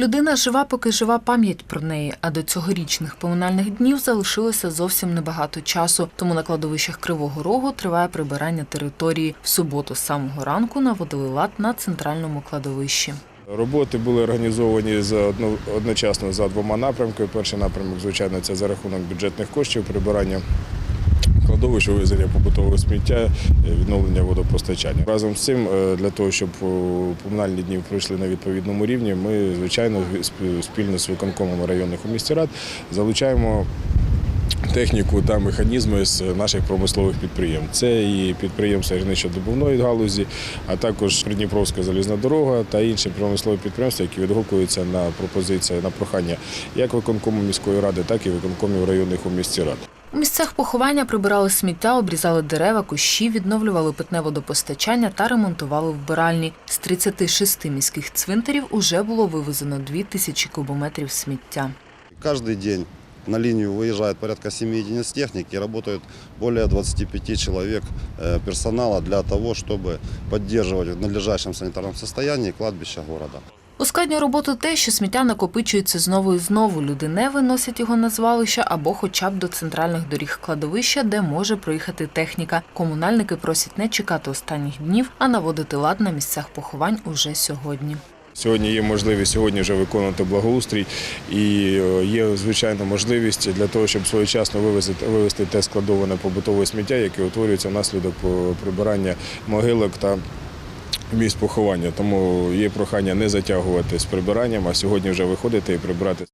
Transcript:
Людина жива, поки жива пам'ять про неї, а до цьогорічних поминальних днів залишилося зовсім небагато часу. Тому на кладовищах Кривого Рогу триває прибирання території. В суботу з самого ранку наводили лад на центральному кладовищі. Роботи були організовані одночасно за двома напрямками. Перший напрямок, звичайно, це за рахунок бюджетних коштів прибирання кладовищ, вивезення побутового сміття, е, відновлення водопостачання. Разом з цим, е, для того, щоб о, поминальні дні пройшли на відповідному рівні, ми, звичайно, сп- спільно з виконкомом районних у місті рад залучаємо техніку та механізми з наших промислових підприємств. Це і підприємства гірничо-добувної галузі, а також Придніпровська залізна дорога та інші промислові підприємства, які відгукуються на пропозиції, на прохання як виконкому міської ради, так і виконкомів районних у місті рад. У місцях поховання прибирали сміття, обрізали дерева, кущі, відновлювали питне водопостачання та ремонтували вбиральні. З 36 міських цвинтарів уже було вивезено 2 тисячі кубометрів сміття. Каждый день на линию выезжает порядка 7 единиц техники, и работают более 25 человек э, персонала для того, чтобы поддерживать в надлежащем санитарном состоянии кладбища города. Ускладнює роботу те, що сміття накопичується знову і знову. Люди не виносять його на звалища або хоча б до центральних доріг кладовища, де може проїхати техніка. Комунальники просять не чекати останніх днів, а наводити лад на місцях поховань уже сьогодні. Сьогодні є можливість сьогодні вже виконувати благоустрій і е, є звичайно можливість для того, щоб своєчасно вивезти, вивезти те складоване побутове сміття, яке утворюється внаслідок е, прибирання могилок та місць поховання. Тому є прохання не затягувати з прибиранням, а сьогодні вже виходити і прибирати.